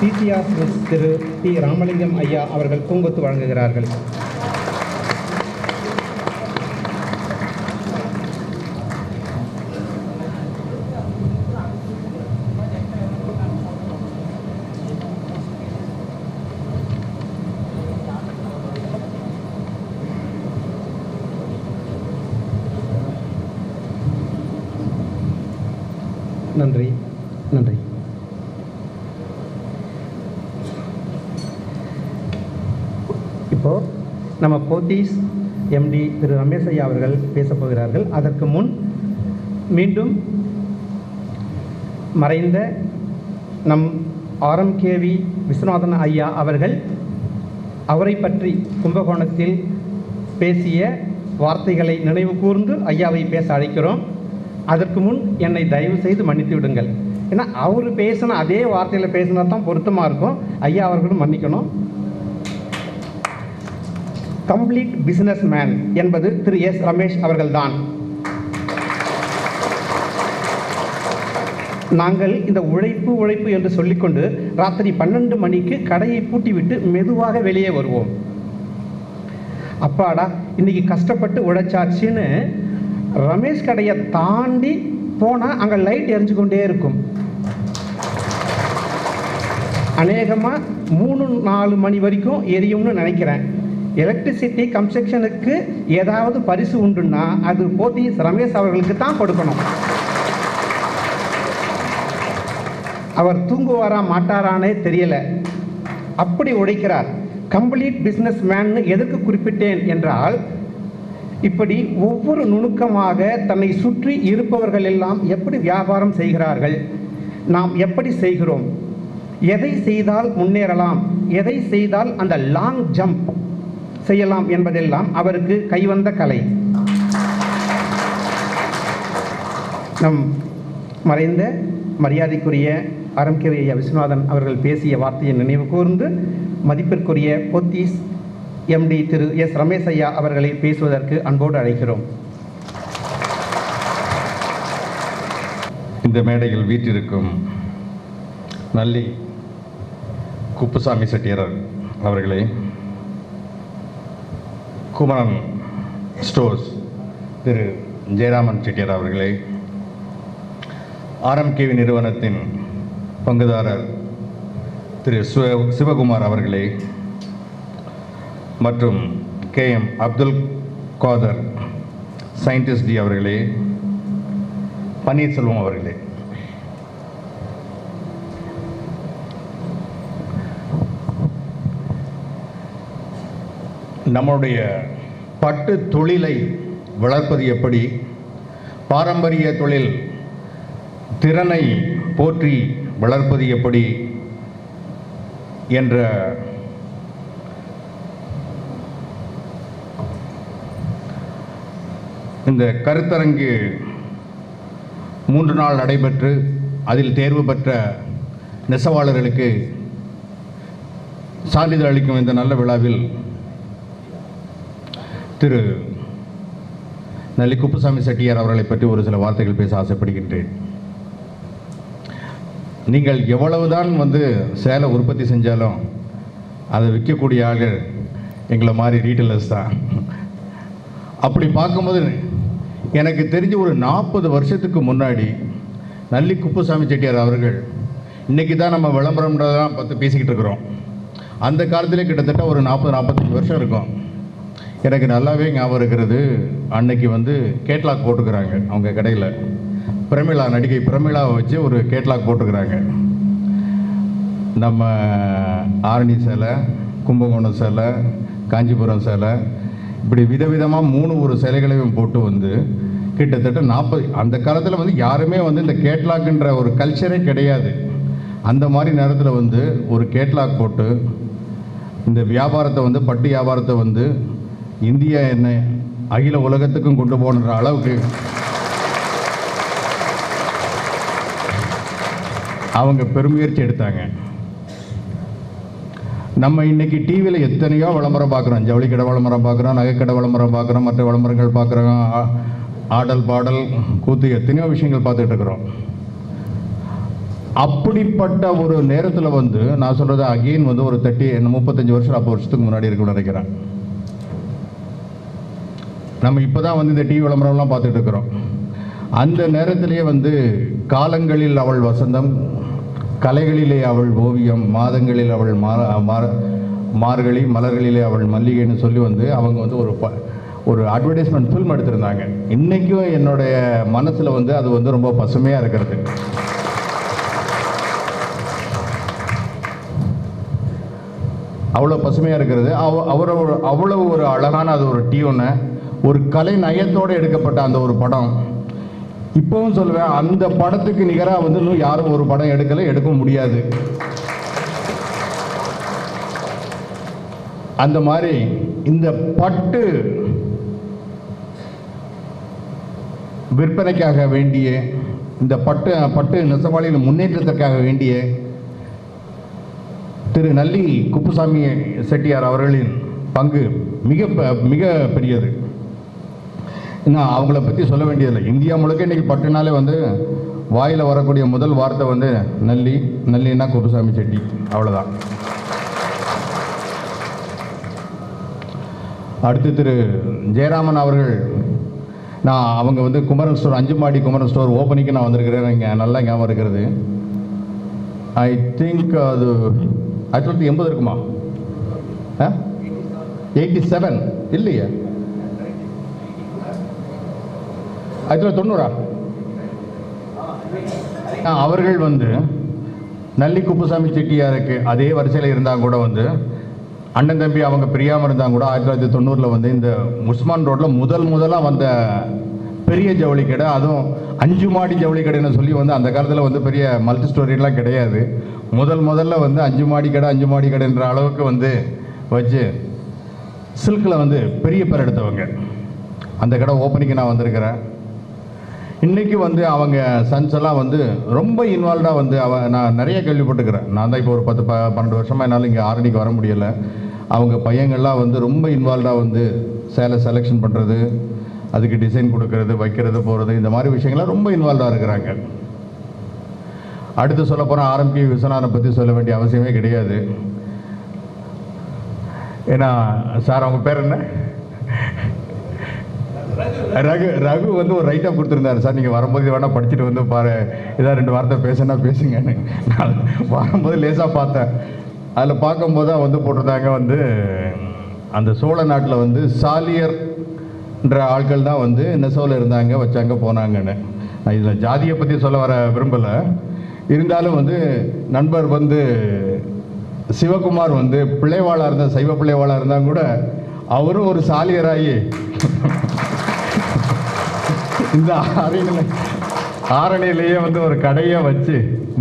PCR திரு D Ramalingam ஐயா அவர்கள் பூங்கொத்து வழங்குகிறார்கள் நன்றி நன்றி இப்போ நம்ம போத்தீஸ் எம்டி திரு ரமேஷ் ஐயா அவர்கள் பேசப்போகிறார்கள் அதற்கு முன் மீண்டும் மறைந்த நம் ஆர்எம்கேவி விஸ்வநாதன் ஐயா அவர்கள் அவரை பற்றி கும்பகோணத்தில் பேசிய வார்த்தைகளை நினைவு கூர்ந்து ஐயாவை பேச அழைக்கிறோம். அதற்கு முன் என்னை தயவு செய்து மன்னித்து விடுங்கள். ஏன்னா அவர் பேசின அதே வார்த்தையில் பேசினா தான் பொருத்தமாக இருக்கும். ஐயா அவர்களும் மன்னிக்கணும். கம்ப்ளீட் பிசினஸ் மேன் என்பது திரு எஸ் ரமேஷ் அவர்கள்தான். நாங்கள் இந்த உழைப்பு உழைப்பு என்று சொல்லிக்கொண்டு ராத்திரி பன்னெண்டு மணிக்கு கடையை பூட்டிவிட்டு மெதுவாக வெளியே வருவோம். அப்பாடா இன்னைக்கு கஷ்டப்பட்டு உழைச்சாச்சுன்னு ரமேஷ் கடையை தாண்டி போனால் அங்கே லைட் எரிஞ்சு கொண்டே இருக்கும். அநேகமாக மூணு நாலு மணி வரைக்கும் எரியும்னு நினைக்கிறேன். எலக்ட்ரிசிட்டி கன்ஸ்ட்ரக்ஷனுக்கு ஏதாவது பரிசு உண்டுன்னா அது போட்டி ரமேஷ் அவர்களுக்கு தான் கொடுக்கணும். அவர் தூங்குவாரா மாட்டாரானே தெரியல. அப்படி உடைக்கிறார். கம்ப்ளீட் பிஸ்னஸ் மேன்னு எதற்கு குறிப்பிட்டேன் என்றால் இப்படி ஒவ்வொரு நுணுக்கமாக தன்னை சுற்றி இருப்பவர்கள் எல்லாம் எப்படி வியாபாரம் செய்கிறார்கள்? நாம் எப்படி செய்கிறோம்? எதை செய்தால் முன்னேறலாம்? எதை செய்தால் அந்த லாங் ஜம்ப் செய்யலாம் என்பதெல்லாம் அவருக்கு கைவந்த கலை. நம் மறைந்த மரியாதைக்குரிய அறம்கேரிய விஸ்வநாதன் அவர்கள் பேசிய வார்த்தையை நினைவு கூர்ந்து மதிப்பிற்குரிய பொத்தீஸ் எம்டி திரு எஸ் ரமேஷ் ஐயா அவர்களை பேசுவதற்கு அன்போடு அழைக்கிறோம். இந்த மேடையில் வீற்றிருக்கும் நல்லி குப்புசாமி செட்டியரர் அவர்களே குமரன் ஸ்டோர்ஸ் திரு ஜெயராமன் செட்டியார் அவர்களே ஆர்எம்கேவி நிறுவனத்தின் பங்குதாரர் திரு சிவ சிவகுமார் அவர்களே மற்றும் K M Abdul Kadhar scientist D அவர்களே பன்னீர்செல்வம் அவர்களே. நம்முடைய பட்டு தொழிலை வளர்ப்பது எப்படி? பாரம்பரிய தொழில் திறனை போற்றி வளர்ப்பது எப்படி? என்ற இந்த கருத்தரங்கு மூன்று நாள் நடைபெற்று அதில் தேர்வு பெற்ற நெசவாளர்களுக்கு சான்றிதழ் அளிக்கும் இந்த நல்ல விழாவில் திரு நல்லி குப்புசாமி செட்டியார் அவர்களை பற்றி ஒரு சில வார்த்தைகள் பேச ஆசைப்படுகின்றேன். நீங்கள் எவ்வளவுதான் வந்து சேலை உற்பத்தி செஞ்சாலும் அதை விற்கக்கூடிய ஆள்கள் எங்களை மாதிரி ரீட்டெயிலர்ஸ் தான். அப்படி பார்க்கும்போது எனக்கு தெரிஞ்ச ஒரு நாற்பது வருஷத்துக்கு முன்னாடி நல்லி குப்புசாமி செட்டியார் அவர்கள் இன்றைக்கி தான் நம்ம விளம்பரம்ன்றதெல்லாம் பார்த்து பேசிக்கிட்டு இருக்கிறோம். அந்த காலத்திலே கிட்டத்தட்ட ஒரு நாற்பது நாற்பத்தஞ்சு வருஷம் இருக்கும். எனக்கு நல்லாவே ஞாபகம் இருக்கிறது. அன்னைக்கு வந்து கேட்லாக் போட்டுக்கிறாங்க அவங்க கடையில். பிரமிளா நடிகை பிரமிளாவை வச்சு ஒரு கேட்லாக் போட்டுக்கிறாங்க. நம்ம ஆரணி சேலை கும்பகோணம் சேலை காஞ்சிபுரம் சேலை இப்படி விதவிதமாக மூணு ஒரு சிலைகளையும் போட்டு வந்து கிட்டத்தட்ட நாற்பது அந்த காலத்தில் வந்து யாருமே வந்து இந்த கேட்லாக்ன்ற ஒரு கல்ச்சரே கிடையாது. அந்த மாதிரி நேரத்தில் வந்து ஒரு கேட்லாக் போட்டு இந்த வியாபாரத்தை வந்து பட்டு வியாபாரத்தை வந்து இந்தியா என்ன அகில உலகத்துக்கும் கொண்டு போகிற அளவுக்கு அவங்க பெருமுயற்சி எடுத்தாங்க. நம்ம இன்னைக்கு டிவியில் எத்தனையோ விளம்பரம் பார்க்குறோம். ஜவுளி விளம்பரம் பார்க்குறோம் நகைக்கடை விளம்பரம் பார்க்குறோம் மற்ற விளம்பரங்கள் பார்க்குறோம் ஆ- ஆடல் பாடல் கூத்து எத்தனையோ விஷயங்கள் பார்த்துட்டு இருக்கிறோம். அப்படிப்பட்ட ஒரு நேரத்தில் வந்து நான் சொல்கிறது அகெயின் வந்து ஒரு தேர்ட்டி முப்பத்தஞ்சு வருஷம் நாற்பது வருஷத்துக்கு முன்னாடி இருக்குன்னு நினைக்கிறேன். நம்ம இப்போ தான் வந்து இந்த டிவி விளம்பரம்லாம் பார்த்துட்டு இருக்கிறோம் அந்த நேரத்திலேயே வந்து காலங்களில் அவள் வசந்தம் கலைகளிலே அவள் ஓவியம் மாதங்களில் அவள் மாற மார்கழி மலர்களிலே அவள் மல்லிகைன்னு சொல்லி வந்து அவங்க வந்து ஒரு ப- ஒரு அட்வர்டைஸ்மெண்ட் ஃபில்ம் எடுத்திருந்தாங்க. இன்றைக்கும் என்னுடைய மனசில் வந்து அது வந்து ரொம்ப பசுமையாக இருக்கிறது. அவ்வளோ பசுமையாக இருக்கிறது. அவ அவரை ஒரு அவ்வளோ ஒரு அழகான அது ஒரு டியூனை ஒரு கலை நயத்தோடு எடுக்கப்பட்ட அந்த ஒரு படம். இப்போவும் சொல்லுவேன் அந்த படத்துக்கு நிகராக வந்து இன்னும் யாரும் ஒரு படம் எடுக்கலை எடுக்க முடியாது. அந்த மாதிரி இந்த பட்டு விற்பனைக்காக வேண்டிய இந்த பட்டு பட்டு நெசவாளிகள் முன்னேற்றத்திற்காக வேண்டிய திரு நல்லி குப்புசாமி செட்டியார் அவர்களின் பங்கு மிக மிக பெரியது. நான் அவங்கள பற்றி சொல்ல வேண்டியதில்லை. இந்தியா முழுக்க இன்னைக்கு பட்டுனாலே வந்து வாயில் வரக்கூடிய முதல் வார்த்தை வந்து நல்லி நல்லின்னா குப்புசாமி செட்டி. அவ்வளோதான் அடுத்து திரு ஜெயராமன் அவர்கள் நான் அவங்க வந்து குமரன் ஸ்டோர் அஞ்சு மாடி குமரன் ஸ்டோர் ஓப்பனிங்க்கு நான் வந்திருக்கிறேன். இங்கே நல்லா ஞாபகம் இருக்கிறது. ஐ திங்க் அது ஆயிரத்தி தொள்ளாயிரத்தி எண்பது இருக்குமா? எயிட்டி செவன் இல்லையா. ஆயிரத்தி தொள்ளாயிரத்தி தொண்ணூறா? அவர்கள் வந்து நல்லி குப்புசாமி செட்டியாருக்கு அதே வரிசையில் இருந்தால் கூட வந்து அண்ணன் தம்பி அவங்க பிரியாமல் இருந்தாங்க கூட ஆயிரத்தி தொள்ளாயிரத்தி தொண்ணூறில் வந்து இந்த உஸ்மான் ரோட்டில் முதல் முதலாக வந்த பெரிய ஜவுளி கடை அதுவும் அஞ்சு மாடி ஜவுளி கடைன்னு சொல்லி வந்து அந்த காலத்தில் வந்து பெரிய மல்டி ஸ்டோரிலாம் கிடையாது. முதல் முதல்ல வந்து அஞ்சு மாடி கடை அஞ்சு மாடி கடைன்ற அளவுக்கு வந்து வச்சு சில்கில் வந்து பெரிய பேர் எடுத்தவங்க. அந்த கடை ஓப்பனிங்க்கு நான் வந்திருக்கிறேன். இன்னைக்கு வந்து அவங்க சன்ஸ் எல்லாம் வந்து ரொம்ப இன்வால்வ்டாக வந்து அவ நான் நிறைய கேள்விப்பட்டுக்கிறேன் நான் தான் இப்போ ஒரு பத்து ப பன்னெண்டு வருஷமாக என்னால் இங்கே ஆரணிக்கு வர முடியலை. அவங்க பையங்கள்லாம் வந்து ரொம்ப இன்வால்வ்டாக வந்து சேலை செலெக்ஷன் பண்ணுறது அதுக்கு டிசைன் கொடுக்கறது வைக்கிறது போகிறது இந்த மாதிரி விஷயங்கள்லாம் ரொம்ப இன்வால்வ்டாக இருக்கிறாங்க. அடுத்து சொல்ல போனால் ஆர்எம்பி விஸ்வநாதனை பற்றி சொல்ல வேண்டிய அவசியமே கிடையாது. ஏன்னா சார் அவங்க பேர் என்ன? ரகு ரகு வந்து ஒரு ரைட்டாக கொடுத்துருந்தாரு. சார் நீங்கள் வரும்போது வேணால் படிச்சுட்டு வந்து பாரு. ஏதாவது ரெண்டு வார்த்தை பேசுனா பேசுங்கன்னு. நான் வரும்போது லேசாக பார்த்தேன். அதில் பார்க்கும்போது தான் வந்து போட்டிருந்தாங்க வந்து அந்த சோழ நாட்டில் வந்து சாலியர்ன்ற ஆட்கள் தான் வந்து நெசவில் இருந்தாங்க வச்சாங்க போனாங்கன்னு. நான் இதில் ஜாதியை பற்றி சொல்ல வர விரும்பலை. இருந்தாலும் வந்து நண்பர் வந்து சிவகுமார் வந்து பிள்ளைவாளாக இருந்தால் சைவ பிள்ளைவாளாக இருந்தால் கூட அவரும் ஒரு சாலியராகி இந்த ஆரணியில் ஆரணியிலேயே வந்து ஒரு கடையை வச்சு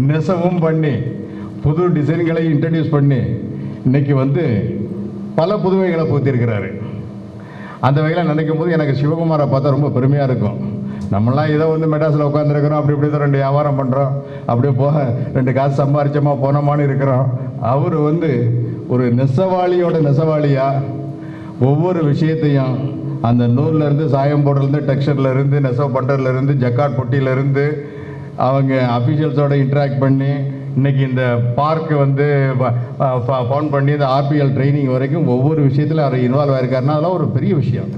நெசவும் பண்ணி புது டிசைன்களை இன்ட்ரடியூஸ் பண்ணி இன்னைக்கு வந்து பல புதுமைகளை பூத்திருக்கிறாரு. அந்த வகையில் நினைக்கும் போது எனக்கு சிவகுமாரை பார்த்தா ரொம்ப பெருமையாக இருக்கும். நம்மளாம் ஏதோ வந்து மெட்ராஸில் உட்காந்துருக்கிறோம் அப்படி இப்படி தான் ரெண்டு வியாபாரம் பண்ணுறோம் அப்படியே போக ரெண்டு காசு சம்பாரிச்சோமா போனோமான்னு இருக்கிறோம். அவர் வந்து ஒரு நெசவாளியோட நெசவாளியாக ஒவ்வொரு விஷயத்தையும் அந்த நூல்ல இருந்து சாயம் போடுறதுலேருந்து டெக்ஸ்டர்ல இருந்து நெசவு பண்ணுறதுல இருந்து ஜக்காட் பொட்டியில இருந்து அவங்க அஃபீஷியல்ஸோட இன்ட்ராக்ட் பண்ணி இன்னைக்கு இந்த பார்க்கு வந்து ஃபோன் பண்ணி இந்த ஆர்பிஎல் ட்ரைனிங் வரைக்கும் ஒவ்வொரு விஷயத்தில் அவர் இன்வால்வ் ஆயிருக்காருன்னா அதெல்லாம் ஒரு பெரிய விஷயம்.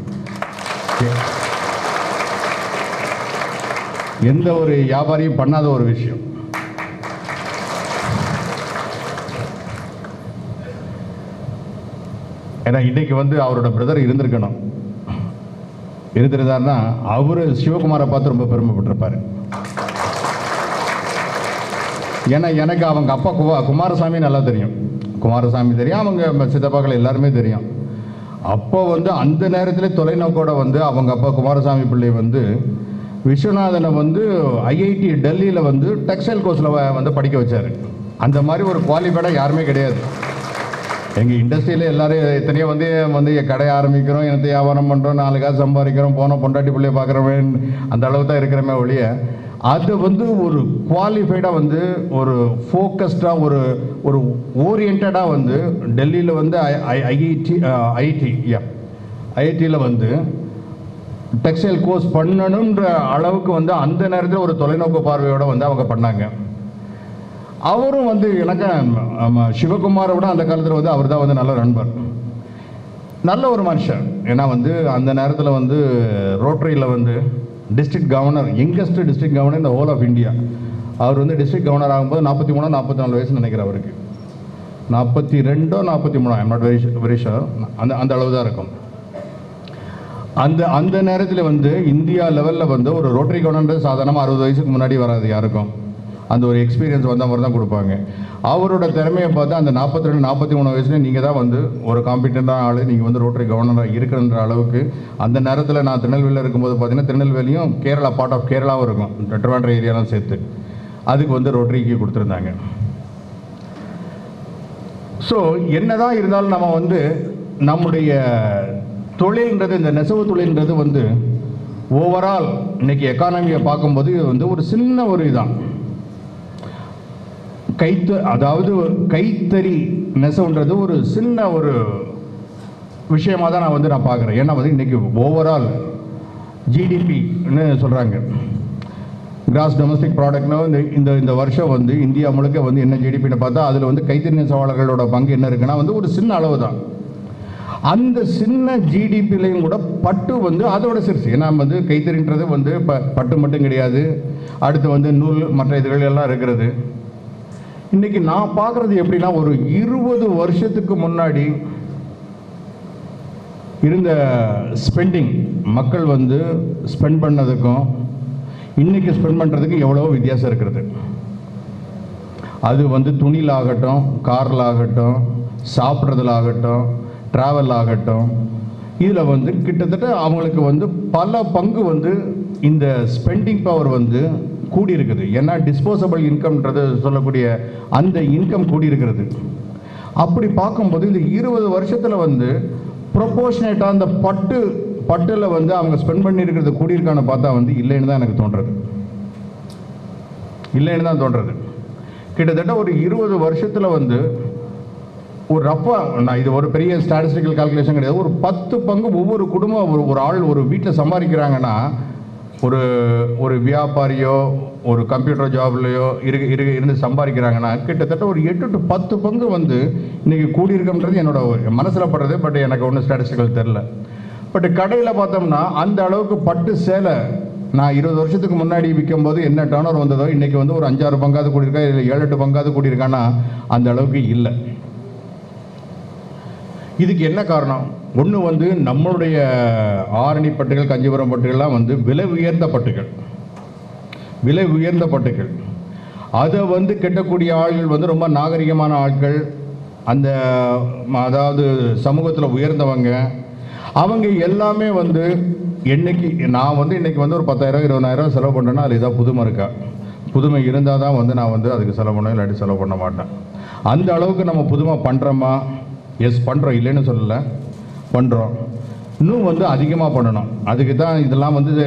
எந்த ஒரு வியாபாரியும் பண்ணாத ஒரு விஷயம். ஏன்னா இன்னைக்கு வந்து அவரோட பிரதர் இருந்திருக்கணும். இருக்கிறதாருன்னா அவரு சிவகுமாரை பார்த்து ரொம்ப பெருமைப்பட்டிருப்பாரு. ஏன்னா எனக்கு அவங்க அப்பா குவா குமாரசாமி நல்லா தெரியும். குமாரசாமி தெரியும் அவங்க சித்தப்பாக்கள் எல்லாருமே தெரியும். அப்போ வந்து அந்த நேரத்தில் தொலைநோக்கோட வந்து அவங்க அப்பா குமாரசாமி பிள்ளை வந்து விஸ்வநாதனை வந்து ஐஐடி டெல்லியில் வந்து டெக்ஸ்டைல் கோர்ஸில் வந்து படிக்க வச்சார். அந்த மாதிரி ஒரு குவாலிஃபைடாக யாருமே கிடையாது. எங்கள் இண்டஸ்ட்ரியில் எல்லாரும் எத்தனையோ வந்து வந்து கடை ஆரம்பிக்கிறோம் எனக்கு வியாபாரம் பண்ணுறோம் நாலு காசு சம்பாதிக்கிறோம் போனோம் பொண்டாட்டி பிள்ளைய பார்க்குறவன் அந்த அளவு தான் இருக்கிறமே ஒழிய அது வந்து ஒரு குவாலிஃபைடாக வந்து ஒரு ஃபோக்கஸ்டாக ஒரு ஒரு ஓரியன்டாக வந்து டெல்லியில் வந்து ஐஐடி ஐடி யா ஐஐடியில் வந்து டெக்ஸ்டைல் கோர்ஸ் பண்ணணுன்ற அளவுக்கு வந்து அந்த நேரத்தில் ஒரு தொலைநோக்கு பார்வையோடு வந்து அவங்க பண்ணாங்க. அவரும் வந்து எனக்கு சிவகுமாரை விட அந்த காலத்தில் வந்து அவர் தான் வந்து நல்ல நண்பர். நல்ல ஒரு மனுஷன். ஏன்னா வந்து அந்த நேரத்தில் வந்து ரோட்டரியில் வந்து district governor youngest district governor இந்த ஹோல் ஆஃப் இந்தியா அவர் வந்து டிஸ்ட்ரிக்ட் கவர்னர் ஆகும்போது நாற்பத்தி மூணோ நாற்பத்தி நாலு வயசு நினைக்கிறேன் அவருக்கு. நாற்பத்தி ரெண்டோ நாற்பத்தி மூணோ I'm not very very sure அந்த அந்த அளவு தான் இருக்கும். அந்த அந்த நேரத்தில் வந்து இந்தியா லெவலில் வந்து ஒரு ரோட்டரி கவர்னர் சாதாரணமாக அறுபது வயசுக்கு முன்னாடி வராது யாருக்கும். அந்த ஒரு எக்ஸ்பீரியன்ஸ் வந்த மாதிரி தான் கொடுப்பாங்க. அவரோட திறமையை பார்த்து அந்த நாற்பத்தி ரெண்டு நாற்பத்தி மூணு வயசுல நீங்கள் தான் வந்து ஒரு காம்பிட்டண்டான ஆள் நீங்கள் வந்து ரோட்டரி கவர்னராக இருக்கிறன்ற அளவுக்கு அந்த நேரத்தில் நான் திருநெல்வேலியில் இருக்கும்போது பார்த்தீங்கன்னா திருநெல்வேலியும் கேரளா பார்ட் ஆஃப் கேரளாவும் இருக்கும். ட்ரிவாண்ட்ரம் ஏரியாலாம் சேர்த்து. அதுக்கு வந்து ரோட்டரிக்கு கொடுத்துருந்தாங்க. ஸோ என்னதான் இருந்தாலும் நம்ம வந்து நம்முடைய தொழில்ன்றது இந்த நெசவு தொழில்ன்றது வந்து ஓவரால் இன்னைக்கு எக்கானமியை பார்க்கும்போது இது வந்து ஒரு சின்ன ஒரு இதான். கைத்து அதாவது கைத்தறி நெசவுன்றது ஒரு சின்ன ஒரு விஷயமாக தான் நான் வந்து நான் பார்க்குறேன். ஏன்னா வந்து இன்றைக்கி ஓவரால் ஜிடிபின்னு சொல்கிறாங்க கிராஸ் டொமஸ்டிக் ப்ராடக்ட்னா இந்த இந்த இந்த வருஷம் வந்து இந்தியா முழுக்க வந்து என்ன ஜிடிபின்னு பார்த்தா அதில் வந்து கைத்தறி நெசவாளர்களோட பங்கு என்ன இருக்குன்னா வந்து ஒரு சின்ன அளவு தான் அந்த சின்ன ஜிடிபிலையும் கூட பட்டு வந்து அதோட சிறுசு. ஏன்னா வந்து கைத்தறின்றது வந்து ப பட்டு மட்டும் கிடையாது. அடுத்து வந்து நூல் மற்ற இதுகள் எல்லாம் இருக்கிறது. இன்னைக்கு நான் பார்க்குறது எப்படின்னா ஒரு இருபது வருஷத்துக்கு முன்னாடி இருந்த ஸ்பெண்டிங் மக்கள் வந்து ஸ்பெண்ட் பண்ணதுக்கும் இன்னைக்கு ஸ்பெண்ட் பண்ணுறதுக்கு எவ்வளவோ வித்தியாசம் இருக்கிறது. அது வந்து துணியில் ஆகட்டும் காரில் ஆகட்டும் சாப்பிட்றதுல ஆகட்டும் ட்ராவல் ஆகட்டும் இதில் வந்து கிட்டத்தட்ட அவங்களுக்கு வந்து பல பங்கு வந்து இந்த ஸ்பெண்டிங் பவர் வந்து கூடி இருக்குது ஏன்னா டிஸ்போசபிள் இன்கம்ன்றது சொல்லக்கூடிய அந்த இன்கம் கூடி இருக்கிறது அப்படி பார்க்கும்போது இந்த இருபது வருஷத்தில் வந்து ப்ரொபோஷனேட்டாக அந்த பட்டு பட்டில் வந்து அவங்க ஸ்பெண்ட் பண்ணியிருக்கிறது கூடியிருக்கான்னு பார்த்தா வந்து இல்லைன்னு தான் எனக்கு தோன்றது. இல்லைன்னு தான் தோன்றது. கிட்டத்தட்ட ஒரு இருபது வருஷத்தில் வந்து ஒரு ரஃபாக நான் இது ஒரு பெரிய ஸ்டாட்டிஸ்டிக்கல் கால்குலேஷன் கிடையாது. ஒரு பத்து பங்கு ஒவ்வொரு குடும்பம் ஒரு ஒரு ஆள் ஒரு வீட்டில் சம்பாதிக்கிறாங்கன்னா ஒரு ஒரு வியாபாரியோ ஒரு கம்ப்யூட்டர் ஜாப்லையோ இரு இரு இருந்து சம்பாதிக்கிறாங்கன்னா கிட்டத்தட்ட ஒரு எட்டு டு பத்து பங்கு வந்து இன்னைக்கு கூடியிருக்கன்றது என்னோட மனசில் படுறது பட் எனக்கு ஒன்றும் ஸ்டாட்டிஸ்டிக்கல் தெரில பட் கடையில் பார்த்தோம்னா அந்த அளவுக்கு பட்டு சேலை நான் இருபது வருஷத்துக்கு முன்னாடி விற்கும்போது என்ன டர்னர் வந்ததோ இன்னைக்கு வந்து ஒரு அஞ்சாறு பங்காவது கூடியிருக்கா இல்லை ஏழு எட்டு பங்காவது கூடியிருக்கான்னா அந்த அளவுக்கு இல்லை. இதுக்கு என்ன காரணம்? ஒன்று வந்து நம்மளுடைய ஆரணி பட்டுகள் கஞ்சிபுரம் பட்டுகள்லாம் வந்து விலை உயர்ந்த பட்டுகள். விலை உயர்ந்த பட்டுகள். அதை வந்து கெட்டக்கூடிய ஆள்கள் வந்து ரொம்ப நாகரிகமான ஆட்கள். அந்த அதாவது சமூகத்தில் உயர்ந்தவங்க. அவங்க எல்லாமே வந்து என்னைக்கு நான் வந்து இன்னைக்கு வந்து ஒரு பத்தாயிரம் இருபதாயிரம் செலவு பண்ணேன்னா அது இதாக புதுமை இருக்கா? புதுமை இருந்தால் தான் வந்து நான் வந்து அதுக்கு செலவு பண்ணேன் இல்லாட்டி செலவு பண்ண மாட்டேன். அந்த அளவுக்கு நம்ம புதுமை பண்ணுறோமா எஸ் பண்ணுறோம் இல்லைன்னு சொல்லலை. பண்ணுறோம் இன்னும் வந்து அதிகமாக பண்ணணும். அதுக்கு தான் இதெல்லாம் வந்து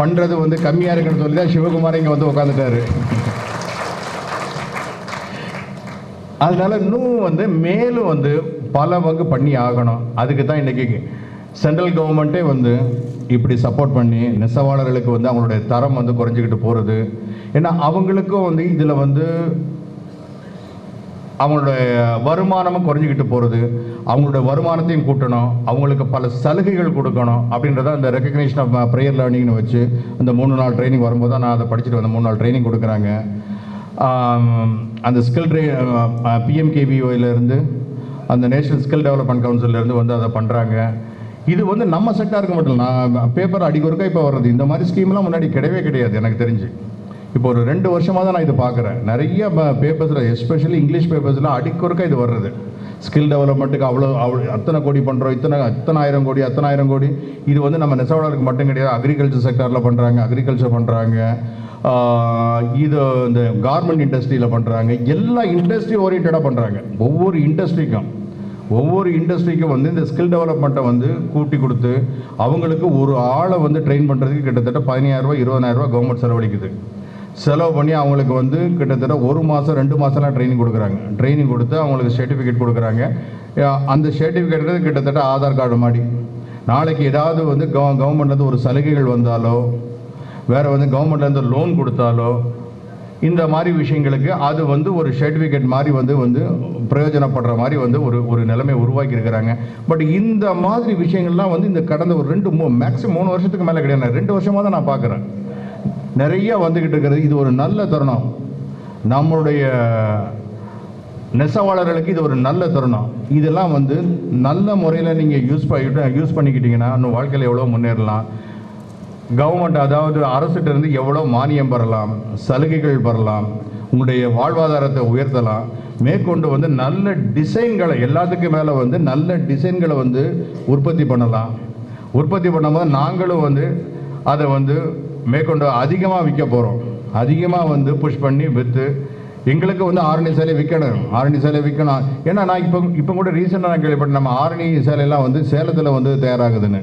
பண்ணுறது வந்து கம்மியாக இருக்குன்னு சொல்லி தான் சிவகுமார் இங்கே வந்து உட்காந்துட்டாரு அதனால் இன்னும் வந்து மேலும் வந்து பல பங்கு பண்ணி ஆகணும். அதுக்கு தான் இன்றைக்கி சென்ட்ரல் கவர்மெண்ட்டே வந்து இப்படி சப்போர்ட் பண்ணி நெசவாளர்களுக்கு வந்து அவங்களுடைய தரம் வந்து குறைஞ்சிக்கிட்டு போகிறது ஏன்னா அவங்களுக்கும் வந்து இதில் வந்து அவங்களுடைய வருமானமும் குறைஞ்சிக்கிட்டு போகிறது அவங்களுடைய வருமானத்தையும் கூட்டணும் அவங்களுக்கு பல சலுகைகள் கொடுக்கணும் அப்படின்றத அந்த ரெக்கக்னேஷன் ஆஃப் ப்ரேயர் லேர்னிங்னு வச்சு அந்த மூணு நாள் ட்ரைனிங் வரும்போது தான் நான் அதை படிச்சுட்டு வந்த மூணு நாள் ட்ரைனிங் கொடுக்குறாங்க. அந்த ஸ்கில் ட்ரை பிஎம்கேபிஓயிலேருந்து அந்த நேஷனல் ஸ்கில் டெவலப்மெண்ட் கவுன்சிலேருந்து வந்து அதை பண்ணுறாங்க இது வந்து நம்ம செக்டாருக்கு மட்டும் இல்லை. நான் uh, பேப்பர் அடிக்கொருக்கா இப்போ வர்றது. இந்த மாதிரி ஸ்கீம்லாம் முன்னாடி கிடையவே கிடையாது எனக்கு தெரிஞ்சு. இப்போ ஒரு ரெண்டு வருஷமாக தான் நான் இது பார்க்குறேன். நிறைய பேப்பர்ஸில் எஸ்பெஷலி இங்கிலீஷ் பேப்பர்ஸில் அடிக்கொருக்க இது வர்றது. ஸ்கில் டெவலப்மெண்ட்டுக்கு அவ்வளோ அவ்வளோ அத்தனை கோடி பண்ணுறோம் இத்தனை அத்தனாயிரம் கோடி அத்தனாயிரம் கோடி. இது வந்து நம்ம நெசவாளருக்கு மட்டும் கிடையாது அக்ரிகல்ச்சர் செக்டாரில் பண்ணுறாங்க அக்ரிகல்ச்சர் பண்ணுறாங்க இது இந்த கார்மெண்ட் இண்டஸ்ட்ரியில் பண்ணுறாங்க எல்லா இண்டஸ்ட்ரி ஓரியன்டாக பண்ணுறாங்க ஒவ்வொரு இண்டஸ்ட்ரிக்கும் ஒவ்வொரு இண்டஸ்ட்ரிக்கும் வந்து இந்த ஸ்கில் டெவலப்மெண்ட்டை வந்து கூட்டி கொடுத்து அவங்களுக்கு ஒரு ஆளை வந்து ட்ரெயின் பண்ணுறதுக்கு கிட்டத்தட்ட பதினாயிரரூபா இருபதாயிரரூபா கவர்மெண்ட் செலவழிக்குது. செலவு பண்ணி அவங்களுக்கு வந்து கிட்டத்தட்ட ஒரு மாதம் ரெண்டு மாதம்லாம் ட்ரைனிங் கொடுக்குறாங்க. ட்ரைனிங் கொடுத்து அவங்களுக்கு சர்டிஃபிகேட் கொடுக்குறாங்க. அந்த சர்டிஃபிகேட் கிட்டத்தட்ட ஆதார் கார்டு மாதிரி நாளைக்கு ஏதாவது வந்து கவ கவர்மெண்ட்லேருந்து ஒரு சலுகைகள் வந்தாலோ வேறு வந்து கவர்மெண்ட்லேருந்து லோன் கொடுத்தாலோ இந்த மாதிரி விஷயங்களுக்கு அது வந்து ஒரு சர்டிஃபிகேட் மாதிரி வந்து வந்து பிரயோஜனப்படுற மாதிரி வந்து ஒரு ஒரு நிலைமை உருவாக்கி இருக்கிறாங்க. பட் இந்த மாதிரி விஷயங்கள்லாம் வந்து இந்த கடந்த ஒரு ரெண்டு மூ மேக்ஸிமம் மூணு வருஷத்துக்கு மேலே கிடையாது. ரெண்டு வருஷமாக தான் நான் பார்க்குறேன். நிறைய வந்துக்கிட்டு இருக்கிறது. இது ஒரு நல்ல தருணம். நம்மளுடைய நெசவாளர்களுக்கு இது ஒரு நல்ல தருணம். இதெல்லாம் வந்து நல்ல முறையில் நீங்கள் யூஸ் பண்ணி யூஸ் பண்ணிக்கிட்டீங்கன்னா இன்னும் வாழ்க்கையில் எவ்வளோ முன்னேறலாம். கவர்மெண்ட் அதாவது அரசுகிட்டேருந்து எவ்வளோ மானியம் பெறலாம். சலுகைகள் பெறலாம். உங்களுடைய வாழ்வாதாரத்தை உயர்த்தலாம். மேற்கொண்டு வந்து நல்ல டிசைன்களை எல்லாத்துக்கும் மேலே வந்து நல்ல டிசைன்களை வந்து உற்பத்தி பண்ணலாம். உற்பத்தி பண்ணும்போது நாங்களும் வந்து அதை வந்து மேற்கொண்டு அதிகமாக விற்க போகிறோம் அதிகமாக வந்து புஷ் பண்ணி விற்று எங்களுக்கு வந்து ஆரணி சேலை விற்கணும். ஆரணி சேலை விற்கணும். ஏன்னா நான் இப்போ இப்போ கூட ரீசெண்டாக நான் கேள்விப்பட்டேன் நம்ம ஆரணி சேலையெல்லாம் வந்து சேலத்தில் வந்து தயாராகுதுன்னு.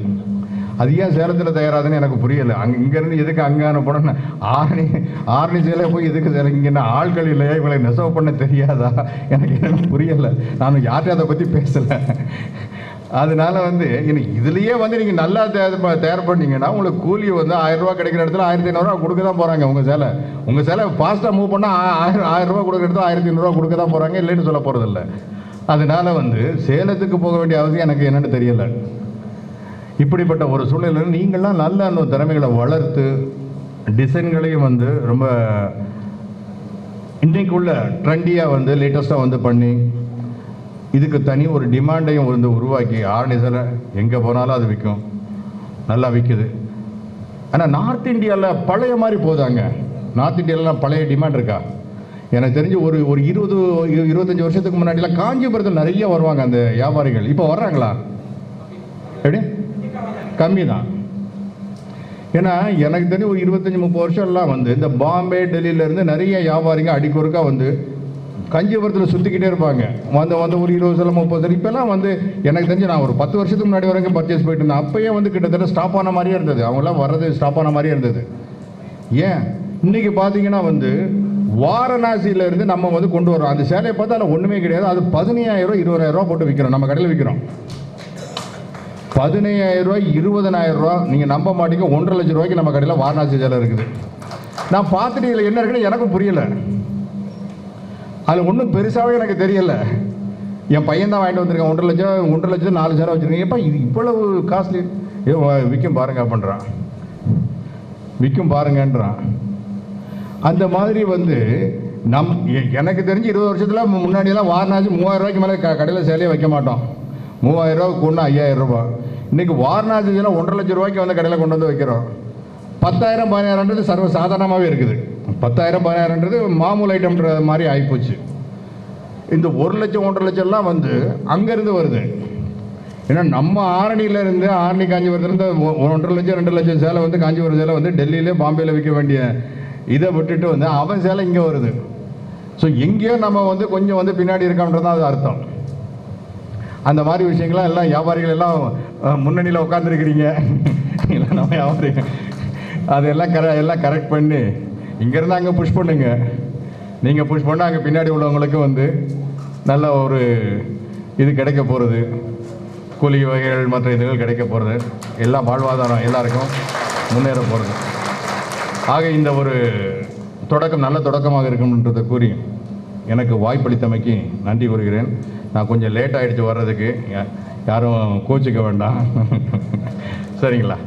அது ஏன் சேலத்தில் தயாராகுதுன்னு எனக்கு புரியலை. அங்கே இங்கேருந்து எதுக்கு அங்கே அனுப்பணும்னு ஆரணி ஆரணி சேலை போய் எதுக்கு சேலை இங்கே என்ன ஆட்கள் இல்லையா? இவங்களை நெசவு பண்ண தெரியாதா? எனக்கு என்ன புரியலை. நான் யார்கிட்ட அதை பற்றி பேசலை. அதனால வந்து எனக்கு இதுலயே வந்து நீங்க நல்லா தயார் ப- தயார் பண்ணீங்கன்னா உங்களுக்கு கூலி வந்து ஆயிரம் ரூபாய் கிடைக்கிற இடத்துல ஆயிரத்தி ஐநூறுரூவா கொடுக்க தான் போறாங்க உங்க சேலை. உங்க சேலை ஃபாஸ்ட்டாக மூவ் பண்ணால் ஆயிரம் ஆயிரம் ரூபாய் கொடுக்குற இடத்துல ஆயிரத்தி ஐநூறுரூவா கொடுக்க தான் போறாங்க இல்லைன்னு சொல்ல போறது இல்லை அதனால வந்து சேலத்துக்கு போக வேண்டிய அவசியம் எனக்கு என்னன்னு தெரியல. இப்படிப்பட்ட ஒரு சூழ்நிலையில் நீங்களாம் நல்ல அந்த திறமைகளை வளர்த்து டிசைன்களையும் வந்து ரொம்ப இன்றைக்குள்ள ட்ரெண்டியாக வந்து லேட்டஸ்ட்டாக வந்து பண்ணி இதுக்கு தனி ஒரு டிமாண்டையும் வந்து உருவாக்கி ஆர்னிஸில் எங்கே போனாலும் அது விற்கும் நல்லா விற்குது ஆனால் நார்த் இந்தியாவில் பழைய மாதிரி போதாங்க. நார்த் இந்தியாவிலாம் பழைய டிமாண்ட் இருக்கா? எனக்கு தெரிஞ்சு ஒரு ஒரு இருபது இருபத்தஞ்சி வருஷத்துக்கு முன்னாடிலாம் காஞ்சிபுரத்தில் நிறைய வருவாங்க அந்த வியாபாரிகள். இப்போ வர்றாங்களா? எப்படி? கம்மி தான் ஏன்னா எனக்கு தெரிஞ்சு ஒரு இருபத்தஞ்சி முப்பது வருஷம்லாம் வந்து இந்த பாம்பே டெல்லியிலேருந்து நிறைய வியாபாரிங்க அடிக்கொருக்கா வந்து காஞ்சிபுரத்தில் சுற்றிக்கிட்டே இருப்பாங்க. வந்து வந்து ஒரு இருபது சில முப்பது சில இப்போல்லாம் வந்து எனக்கு தெரிஞ்சு நான் ஒரு பத்து வருஷத்துக்கு முன்னாடி வரைக்கும் பர்ச்சேஸ் போயிட்டு இருந்தேன். அப்பயே வந்து கிட்டத்தட்ட ஸ்டாப் ஆன மாதிரியே இருந்தது. அவங்களாம் வர்றது ஸ்டாப் ஆன மாதிரியே இருந்தது. ஏன்? இன்னைக்கு பார்த்தீங்கன்னா வந்து வாரணாசியிலேருந்து நம்ம வந்து கொண்டு வரோம் அந்த சேலையை பார்த்தா அதில் ஒன்றுமே கிடையாது. அது பதினையாயிரம் இருபதாயிரம் ரூபா போட்டு விற்கிறோம் நம்ம கடையில் விற்கிறோம் பதினையாயிரம் ரூபாய் இருபதனாயிரம் ரூபா நீங்கள் நம்ப மாட்டீங்க. ஒன்றரை லட்சம் ரூபாய்க்கு நம்ம கடையில் வாரணாசி சேலை இருக்குது. நான் பார்த்துட்டு இதில் என்ன இருக்குன்னு எனக்கும் புரியலை. அது ஒன்றும் பெருசாகவே எனக்கு தெரியல. என் பையன் தான் வாங்கிட்டு வந்திருக்கேன். ஒன்றரை லட்சம் ஒன்றரை லட்சம் நாலு சேலை வச்சுருக்கேன். ஏப்பா இது இவ்வளவு காஸ்ட்லி ஏ விற்கும் பாருங்க அப்படின்றான். விற்கும் பாருங்கன்றான். அந்த மாதிரி வந்து நம் எனக்கு தெரிஞ்சு இருபது வருஷத்தில் முன்னாடியெல்லாம் வாரணாசி மூவாயிரம் ரூபாய்க்கு மேலே க கடையில் சேலையே வைக்க மாட்டோம். மூவாயிரம் ரூபா கொண்டு ஐயாயிரம் ரூபாய். இன்றைக்கி வாரணாச்சுன்னா ஒன்றரை லட்சம் ரூபாய்க்கு வந்து கடையில் கொண்டு வந்து வைக்கிறோம். பத்தாயிரம் பதினாயிரம்ன்றது சர்வ சாதாரணமாகவே இருக்குது. பத்தாயிரம் பதினாயிரன்றது மாமூல் ஐட்டம்ன்ற மாதிரி ஆகிப்போச்சு இந்த ஒரு லட்சம் ஒன்றரை லட்சம்லாம் வந்து அங்கேருந்து வருது. ஏன்னா நம்ம ஆரணியில இருந்து ஆரணி காஞ்சிபுரத்துலேருந்து ஒன்றரை லட்சம் ரெண்டு லட்சம் சேலை வந்து காஞ்சிபுரம் சேலை வந்து டெல்லியிலே பாம்பேல விற்க வேண்டிய இதை விட்டுட்டு வந்து அவன் சேலை இங்கே வருது. ஸோ எங்கேயோ நம்ம வந்து கொஞ்சம் வந்து பின்னாடி இருக்கோன்றது தான் அது அர்த்தம். அந்த மாதிரி விஷயங்கள்லாம் எல்லாம் வியாபாரிகள் எல்லாம் முன்னணியில் உட்காந்துருக்கிறீங்க இல்லை நம்ம வியாபாரிகள். அதெல்லாம் கர எல்லாம் கரெக்ட் பண்ணி இங்கேருந்து அங்கே புஷ் பண்ணுங்க. நீங்கள் புஷ் பண்ணால் அங்கே பின்னாடி உள்ளவங்களுக்கு வந்து நல்ல ஒரு இது கிடைக்க போகிறது கூலி வகைகள் மற்ற இதுகள் கிடைக்க போகிறது எல்லா வாழ்வாதாரம் எல்லாருக்கும் முன்னேற போகிறது ஆக இந்த ஒரு தொடக்கம் நல்ல தொடக்கமாக இருக்கும்ன்றதை கூறி எனக்கு வாய்ப்பளித்தமைக்கு நன்றி கூறுகிறேன். நான் கொஞ்சம் லேட் ஆகிடுச்சு வர்றதுக்கு. யா- யாரும் கோச்சிக்க வேண்டாம். சரிங்களா?